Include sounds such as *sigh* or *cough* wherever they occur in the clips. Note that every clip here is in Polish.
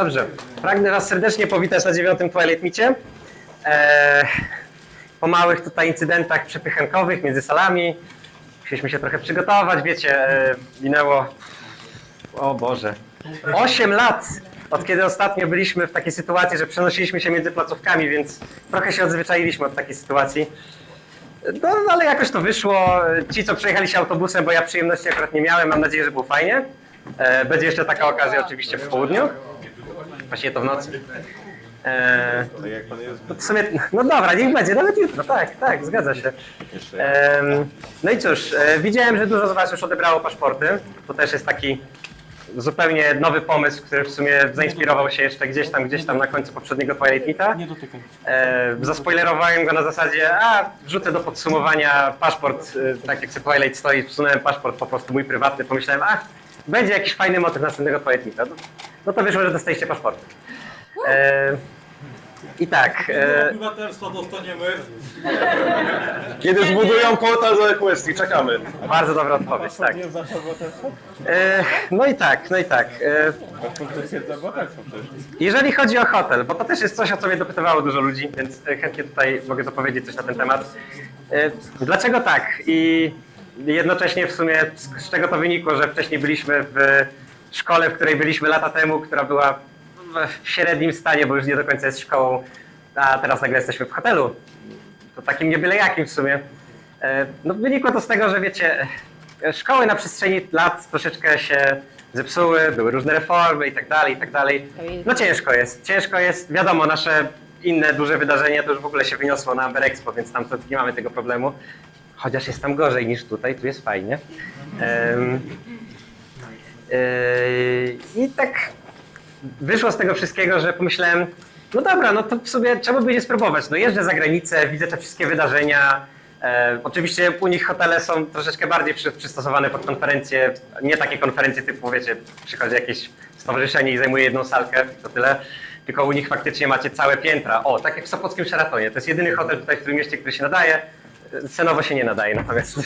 Dobrze. Pragnę Was serdecznie powitać na dziewiątym Twilight Micie. Eee, po małych tutaj incydentach przepychankowych między salami. Musieliśmy się trochę przygotować, wiecie, e, minęło, o Boże, 8 lat od kiedy ostatnio byliśmy w takiej sytuacji, że przenosiliśmy się między placówkami, więc trochę się odzwyczailiśmy od takiej sytuacji. No, ale jakoś to wyszło. Ci, co przejechali się autobusem, bo ja przyjemności akurat nie miałem, mam nadzieję, że było fajnie. E, Będzie jeszcze taka okazja oczywiście w południu. Właściwie to w nocy. E, Tak jak pan jest. no w sumie, no dobra, niech będzie, nawet jutro, tak, tak, zgadza się. Em, no i cóż, e, widziałem, że dużo z Was już odebrało paszporty. To też jest taki zupełnie nowy pomysł, który w sumie zainspirował się jeszcze gdzieś tam, gdzieś tam na końcu poprzedniego Twilight Meeta. Nie dotykaj. E, zaspoilerowałem go na zasadzie, a wrzucę do podsumowania paszport, e, tak jak sobie Twilight stoi, wsunąłem paszport po prostu mój prywatny, pomyślałem, a będzie jakiś fajny motyw następnego Twilight Meeta. No, no to wyszło, że dostaliście paszporty. E, I tak, e, Obywatelstwo dostaniemy. Kiedy zbudują portal do Equestrii, czekamy. bardzo dobra odpowiedź, tak. E, no i tak, no i tak. E, Jeżeli chodzi o hotel, bo to też jest coś, o co mnie dopytywało dużo ludzi, więc e, chętnie tutaj mogę dopowiedzieć coś na ten temat. E, Dlaczego tak? I jednocześnie w sumie z z czego to wynikło, że wcześniej byliśmy w szkole, w której byliśmy lata temu, która była w średnim stanie, bo już nie do końca jest szkołą, a teraz nagle jesteśmy w hotelu. To takim nie byle jakim w sumie. E, No wynikło to z tego, że wiecie, szkoły na przestrzeni lat troszeczkę się zepsuły, były różne reformy i tak dalej, i tak dalej. No ciężko jest, ciężko jest. Wiadomo, nasze inne duże wydarzenia to już w ogóle się wyniosło na Amber Expo, więc tam nie mamy tego problemu. Chociaż jest tam gorzej niż tutaj, tu jest fajnie. Yy, I tak wyszło z tego wszystkiego, że pomyślałem, no dobra, no to w sobie trzeba by nie spróbować. No jeżdżę za granicę, widzę te wszystkie wydarzenia. E, oczywiście u nich hotele są troszeczkę bardziej przy, przystosowane pod konferencje, nie takie konferencje typu, wiecie, przychodzi jakieś stowarzyszenie i zajmuje jedną salkę, to tyle. Tylko u nich faktycznie macie całe piętra. O, tak jak w Sopockim Sheratonie. To jest jedyny hotel tutaj w tym mieście, który się nadaje. Cenowo się nie nadaje, natomiast *laughs*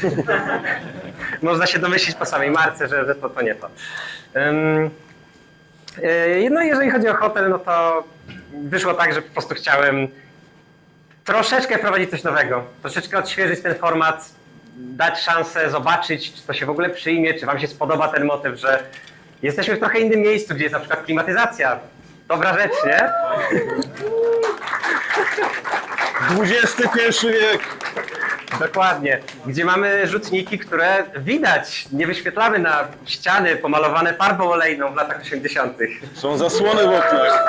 można się domyślić po samej marce, że, że to, to nie to. Yy, no jeżeli chodzi o hotel, no to wyszło tak, że po prostu chciałem troszeczkę wprowadzić coś nowego, troszeczkę odświeżyć ten format, dać szansę zobaczyć, czy to się w ogóle przyjmie, czy wam się spodoba ten motyw, że jesteśmy w trochę innym miejscu, gdzie jest na przykład klimatyzacja. Dobra rzecz, nie? *laughs* XXI wiek. Dokładnie. Gdzie mamy rzutniki, które widać, nie wyświetlamy na ściany pomalowane farbą olejną w latach 80. Są zasłony w oknach.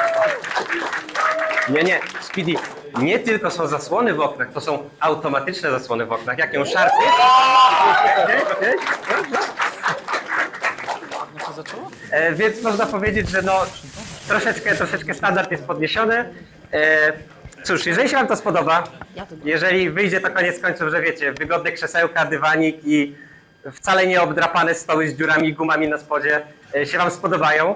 Nie, nie, Speedy, nie tylko są zasłony w oknach, to są automatyczne zasłony w oknach. Jak ją szarpniesz... E, więc można powiedzieć, że no troszeczkę, troszeczkę standard jest podniesiony. E, cóż, jeżeli się Wam to spodoba, jeżeli wyjdzie to koniec końców, że wiecie, wygodne krzesełka, dywanik i wcale nie obdrapane stoły z dziurami i gumami na spodzie e, się Wam spodobają,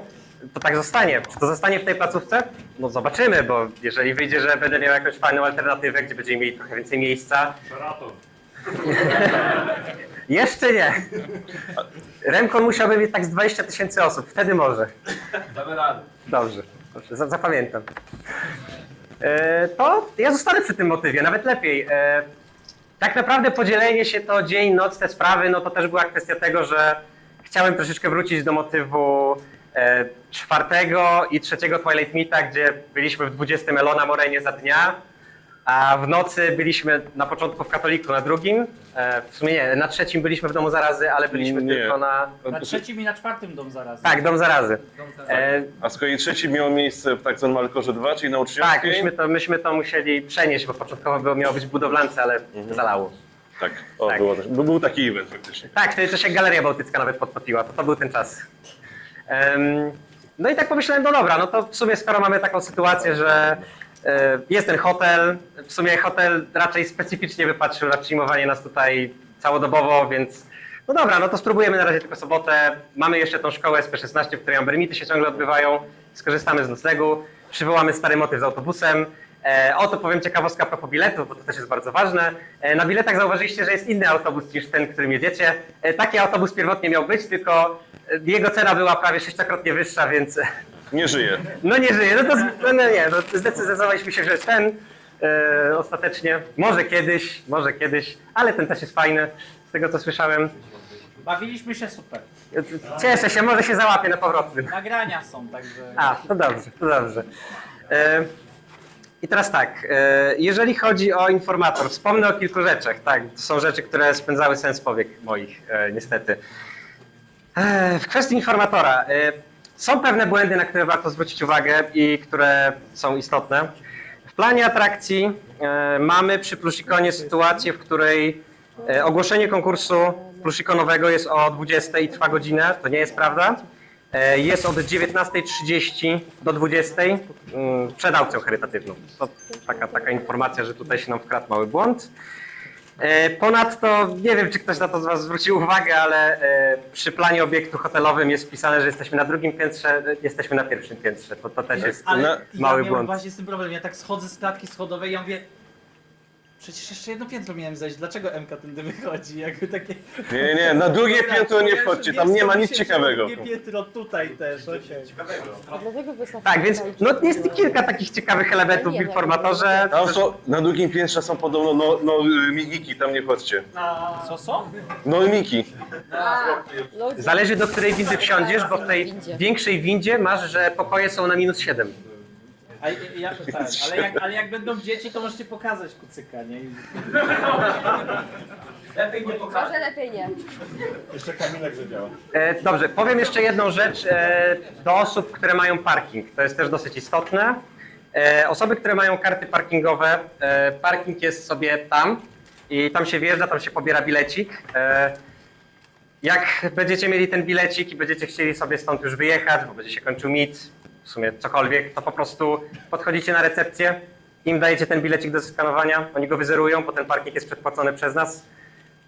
to tak zostanie. Czy to zostanie w tej placówce? No zobaczymy, bo jeżeli wyjdzie, że będę miał jakąś fajną alternatywę, gdzie będziemy mieli trochę więcej miejsca. *laughs* Jeszcze nie. Remkon musiałby mieć tak z 20 tysięcy osób, wtedy może. Damy radę. Dobrze, dobrze za- zapamiętam. E, to ja zostanę przy tym motywie, nawet lepiej. E, tak naprawdę podzielenie się to dzień, noc, te sprawy, no to też była kwestia tego, że chciałem troszeczkę wrócić do motywu e, czwartego i trzeciego Twilight Meeta, gdzie byliśmy w 20 Elona Morenie za dnia, a w nocy byliśmy na początku w Katoliku, na drugim. E, w sumie nie, na trzecim byliśmy w Domu Zarazy, ale byliśmy Nie. tylko na... Na trzecim i na czwartym dom zaraz. Tak, Dom Zarazy. E, A z kolei trzeci miał miejsce w tak zwanym Malkorze 2, czyli na Tak, myśmy to, myśmy to musieli przenieść, bo początkowo było, miało być w budowlance, ale zalało. Tak, o, Tak. Było był był taki event faktycznie. Tak, wtedy to się Galeria Bałtycka nawet podtopiła, to, to był ten czas. Em, no i tak pomyślałem, no dobra, no to w sumie skoro mamy taką sytuację, że jest ten hotel, w sumie hotel raczej specyficznie wypatrzył na przyjmowanie nas tutaj całodobowo, więc no dobra, no to spróbujemy na razie tylko sobotę. Mamy jeszcze tą szkołę SP16, w której ambermity się ciągle odbywają. Skorzystamy z noclegu, przywołamy stary motyw z autobusem. E, oto powiem ciekawostka a propos biletów, bo to też jest bardzo ważne. E, na biletach zauważyliście, że jest inny autobus niż ten, którym jedziecie. E, taki autobus pierwotnie miał być, tylko e, jego cena była prawie sześciokrotnie wyższa, więc Nie żyje. No nie żyje, no to z- no, no nie, no zdecydowaliśmy się, że ten e, ostatecznie. Może kiedyś, może kiedyś, ale ten też jest fajny, z tego co słyszałem. Bawiliśmy się super. Cieszę się, może się załapię na powrotnym. Nagrania są, także... A, to dobrze, to dobrze. E, I teraz tak, e, jeżeli chodzi o informator, wspomnę o kilku rzeczach. Tak, to są rzeczy, które spędzały sens powiek moich, e, niestety. E, w kwestii informatora, e, są pewne błędy, na które warto zwrócić uwagę i które są istotne. W planie atrakcji e, mamy przy Plusikonie sytuację, w której e, ogłoszenie konkursu plusikonowego jest o 20 i trwa godzinę. To nie jest prawda. E, Jest od 19.30 do 20.00 mm, przed aukcją charytatywną. To taka, taka informacja, że tutaj się nam wkradł mały błąd. E, Ponadto, nie wiem czy ktoś na to z Was zwrócił uwagę, ale e, przy planie obiektu hotelowym jest wpisane, że jesteśmy na drugim piętrze, jesteśmy na pierwszym piętrze. To, to też jest Ale No, ja mały miałem błąd. właśnie z tym problem. Ja tak schodzę z klatki schodowej i ja mówię... Przecież jeszcze jedno piętro miałem zejść. Dlaczego MK tędy wychodzi? Jakby takie... Nie, nie, na drugie piętro nie wchodźcie, tam nie ma nic ciekawego. Drugie piętro tutaj też, okej. Dlatego wysoka Tak, więc no, jest kilka takich ciekawych elementów w informatorze. Tam są, na drugim piętrze są podobno no, no, migiki, tam nie chodźcie. Co są? Normiki. Ludzie. Zależy do której windy wsiądziesz, bo w tej większej windzie masz, że pokoje są na minus 7. A, ja, tak, *laughs* ale, jak, ale jak będą dzieci, to możecie pokazać kucyka, nie? I- *laughs* Lepiej nie pokazać. Może lepiej nie. E, dobrze, powiem jeszcze jedną rzecz e, do osób, które mają parking. To jest też dosyć istotne. E, osoby, które mają karty parkingowe, e, parking jest sobie tam i tam się wjeżdża, tam się pobiera bilecik. E, jak będziecie mieli ten bilecik i będziecie chcieli sobie stąd już wyjechać, bo będzie się kończył mit, w sumie cokolwiek, to po prostu podchodzicie na recepcję, im dajecie ten bilecik do skanowania, oni go wyzerują, bo ten parking jest przedpłacony przez nas.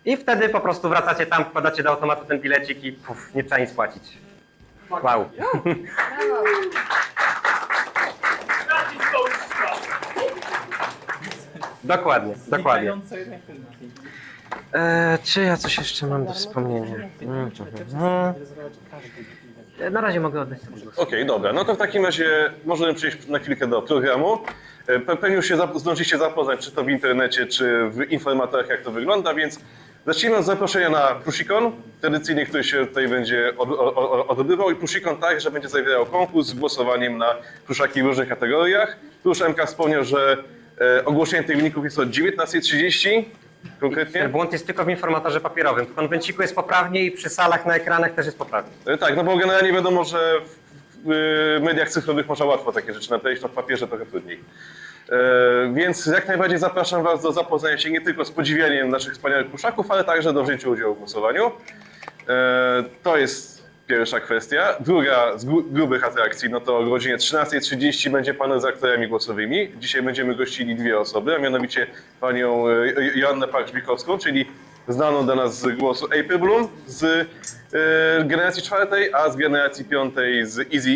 I wtedy po prostu wracacie tam, wkładacie do automatu ten bilecik i puf, nie trzeba nic płacić. Wow. *laughs* Dokładnie, dokładnie. E, czy ja coś jeszcze mam do wspomnienia? Mhm, Na razie mogę oddać sobie głos. Okej, dobra, no to w takim razie możemy przejść na chwilkę do programu. E, pe- Pewnie już się zdążycie zapoznać, czy to w internecie, czy w informatorach, jak to wygląda, więc zacznijmy od zaproszenia na Prusikon, tradycyjnie, który się tutaj będzie od, odbywał i Prusikon tak, że będzie zawierał konkurs z głosowaniem na pluszaki w różnych kategoriach. Tu już MK wspomniał, że e, ogłoszenie tych wyników jest o 19.30 konkretnie. Błąd jest tylko w informatorze papierowym. W konwenciku jest poprawnie i przy salach na ekranach też jest poprawnie. E, Tak, no bo generalnie wiadomo, że w w mediach cyfrowych można łatwo takie rzeczy napisać, na papierze trochę trudniej. E, Więc jak najbardziej zapraszam Was do zapoznania się nie tylko z podziwianiem naszych wspaniałych puszaków, ale także do wzięcia udziału w głosowaniu. E, To jest pierwsza kwestia. Druga z gru- grubych atrakcji, no to o godzinie 13.30 będzie panel z aktorami głosowymi. Dzisiaj będziemy gościli dwie osoby, a mianowicie panią e, Jo- Joannę Park-Żbikowską, czyli znaną dla nas z głosu April Bloom z e, generacji czwartej, a z generacji piątej z Easy,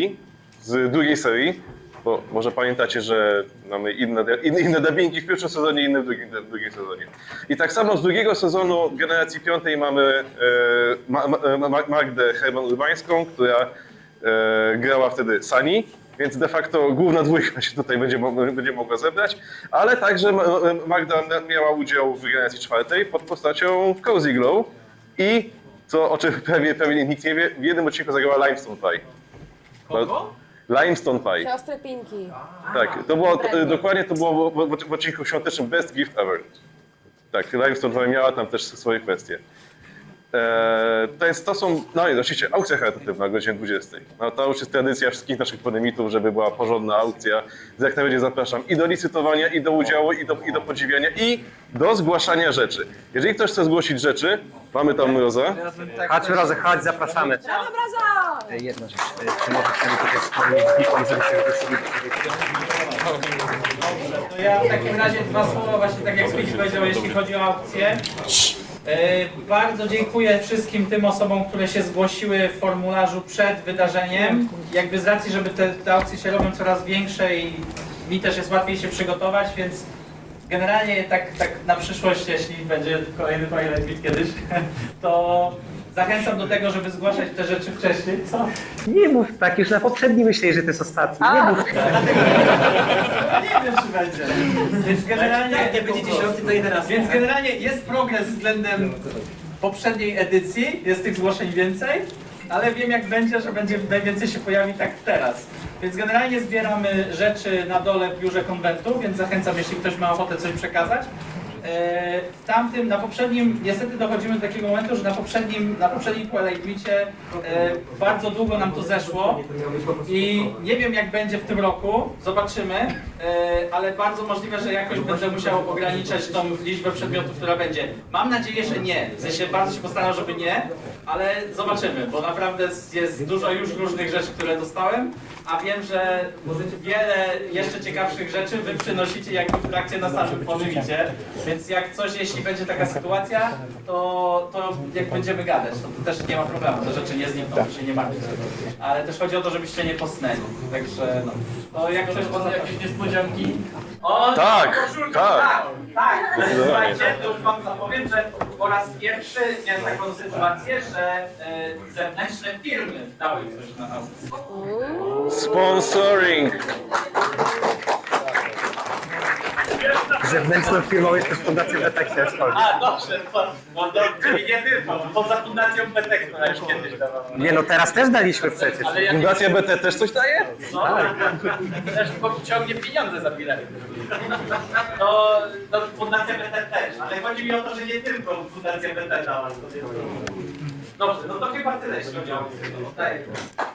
z drugiej serii. Bo może pamiętacie, że mamy inne, inne, inne dubbingi w pierwszym sezonie, inne w drugim, w drugim sezonie. I tak samo z drugiego sezonu generacji piątej mamy e, Ma, Ma, Ma, Magdę Herman-Urbańską, która e, grała wtedy Sani, więc de facto główna dwójka się tutaj będzie, będzie mogła zebrać, ale także Ma- Magda miała udział w generacji czwartej pod postacią Cozy Glow i, co o czym pewnie, pewnie nikt nie wie, w jednym odcinku zagrała Limestone Pie. Kogo? Limestone Pie. Siostry Pinki. Tak, to było, to, dokładnie to było w, w, w odcinku świątecznym Best Gift Ever. Tak, Limestone Pie miała tam też swoje kwestie. Eee, to, jest, to są, no i oczywiście aukcja charytatywna o godzinie 20. No to już jest tradycja wszystkich naszych podemitów, żeby była porządna aukcja. Jak najbardziej zapraszam i do licytowania, i do udziału, i do, i do podziwiania, i do zgłaszania rzeczy. Jeżeli ktoś chce zgłosić rzeczy, mamy tam. Teraz bym tak Chodź zapraszamy. Brawo, brazo! Jedna rzecz, e, czy możesz sobie tutaj wspomnieć żeby się wygłosili To ja w takim razie dwa słowa właśnie tak jak Spitz powiedział, jeśli chodzi o aukcję. E, Bardzo dziękuję wszystkim tym osobom, które się zgłosiły w formularzu przed wydarzeniem. Jakby z racji, żeby te, te aukcje się robią coraz większe i mi też jest łatwiej się przygotować, więc generalnie tak, tak na przyszłość, jeśli będzie kolejny Beat kiedyś, *laughs* to Zachęcam do tego, żeby zgłaszać te rzeczy wcześniej. Co? Nie mów tak, już na poprzednim myśleli, że to jest ostatni. Nie mów tak. *laughs* Nie wiem, będzie. Więc generalnie nie będzie dziesiąty, to teraz. Więc generalnie jest progres względem poprzedniej edycji, jest tych zgłoszeń więcej, ale wiem jak będzie, że będzie najwięcej się pojawi tak teraz. Więc generalnie zbieramy rzeczy na dole w biurze konwentu, więc zachęcam, jeśli ktoś ma ochotę coś przekazać. E, W tamtym, na poprzednim, niestety dochodzimy do takiego momentu, że na poprzednim, na poprzednim Meetie e, bardzo długo nam to zeszło i nie wiem jak będzie w tym roku, zobaczymy, e, ale bardzo możliwe, że jakoś będę musiał ograniczać tą liczbę przedmiotów, która będzie. Mam nadzieję, że nie, w sensie bardzo się postaram, żeby nie, ale zobaczymy, bo naprawdę jest dużo już różnych rzeczy, które dostałem, a wiem, że wiele jeszcze ciekawszych rzeczy wy przynosicie jakby w trakcie na samym pożywicie, więc jak coś, jeśli będzie taka sytuacja, to, to jak będziemy gadać, to, też nie ma problemu, te rzeczy nie znikną, się nie martwcie. Ale też chodzi o to, żebyście nie posnęli, także no. To jak ktoś ma jakieś niespodzianki? O, Tak, koszulka, tak. tak, tak. Słuchajcie, to już wam zapowiem, że po raz pierwszy miałem taką sytuację, że e, zewnętrzne firmy dały coś na aukcję. Sponsoring. Zewnętrzną firmą jest też Fundacja Detekcja Esfolii. A, dobrze, to, bo do, czyli nie tylko, poza fundacją Petek, która już kiedyś dawała. Nie no, teraz też daliśmy przecież. Ale jak Fundacja BT też coś daje? no, też ciągnie pieniądze za bilety. To, to fundacja BT też, ale chodzi mi o to, że nie tylko fundacja BT dała. Dobrze, no to chyba tyle, jeśli chodzi o.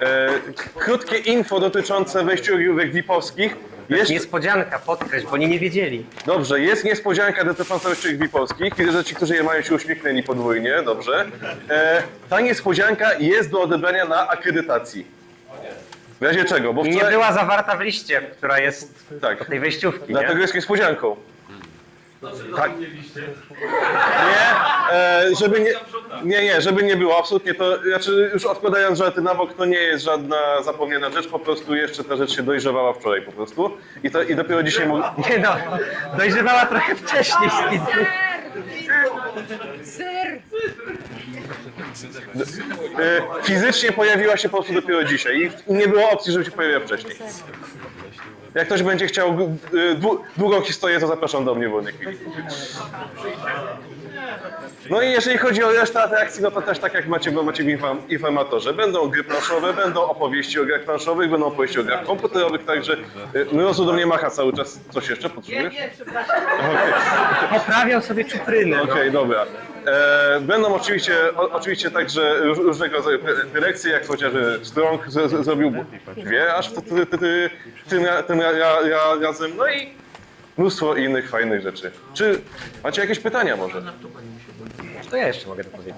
E, krótkie info dotyczące wejściówek VIP-owskich. Jest, Niespodzianka, podkreśl, bo oni nie wiedzieli. dobrze, jest niespodzianka dotycząca wejściówek VIP-owskich. Widzę, że ci, którzy je mają się uśmiechnęli podwójnie, dobrze. E, ta niespodzianka jest do odebrania na akredytacji. W razie czego? Bo I nie wczoraj... była zawarta w liście, która jest Tak. do tej wejściówki, Dlatego nie? jest niespodzianką. Tak. Nie, e, żeby nie, nie, nie, żeby nie było, absolutnie to, znaczy już odkładając żarty na bok, to nie jest żadna zapomniana rzecz, po prostu jeszcze ta rzecz się dojrzewała wczoraj po prostu i, to, i dopiero dzisiaj mógł... Nie no, dojrzewała trochę wcześniej. Ser! E, fizycznie pojawiła się po prostu dopiero dzisiaj i, nie było opcji, żeby się pojawiła wcześniej. Jak ktoś będzie chciał e, dłu- długą historię, to zapraszam do mnie w wolnej chwili. No i jeżeli chodzi o resztę atrakcji, no to też tak jak macie, bo macie w inform- informatorze. Będą gry planszowe, będą opowieści o grach planszowych, będą opowieści o grach komputerowych, także y, Mrozu do mnie macha cały czas. Coś jeszcze Nie, potrzebujesz? nie, przepraszam. Poprawiał sobie czupryny. Okej, dobra. E, będą oczywiście, o, oczywiście także róż- różnego rodzaju pre- prelekcje, jak chociażby Strong z, z, zrobił dwie aż ty, ty, ty, ty, tym, ra- tym ra, ra, ra, razem, no i mnóstwo innych fajnych rzeczy. Czy macie jakieś pytania może? To ja jeszcze mogę dopowiedzieć.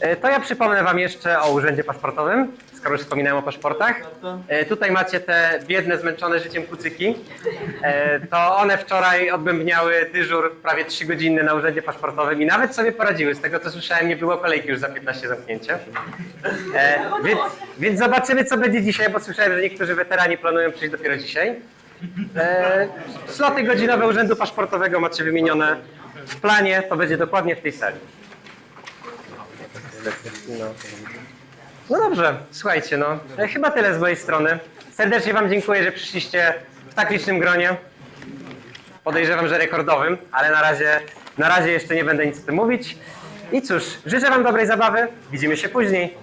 E, To ja przypomnę Wam jeszcze o Urzędzie Paszportowym, skoro już wspominałem o paszportach. E, Tutaj macie te biedne, zmęczone życiem kucyki. E, To one wczoraj odbębniały dyżur prawie 3 godziny na Urzędzie Paszportowym i nawet sobie poradziły. Z tego co słyszałem, nie było kolejki już za 15 zamknięcie. E, Więc, więc zobaczymy, co będzie dzisiaj, bo słyszałem, że niektórzy weterani planują przyjść dopiero dzisiaj. Sloty godzinowe Urzędu Paszportowego macie wymienione w planie, to będzie dokładnie w tej sali. No. no dobrze, słuchajcie, no e, chyba tyle z mojej strony. Serdecznie Wam dziękuję, że przyszliście w tak licznym gronie. Podejrzewam, że rekordowym, ale na razie, na razie jeszcze nie będę nic o tym mówić. I cóż, życzę Wam dobrej zabawy. Widzimy się później.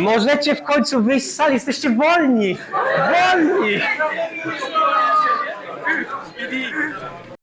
Możecie w końcu wyjść z sali, jesteście wolni! Wolni!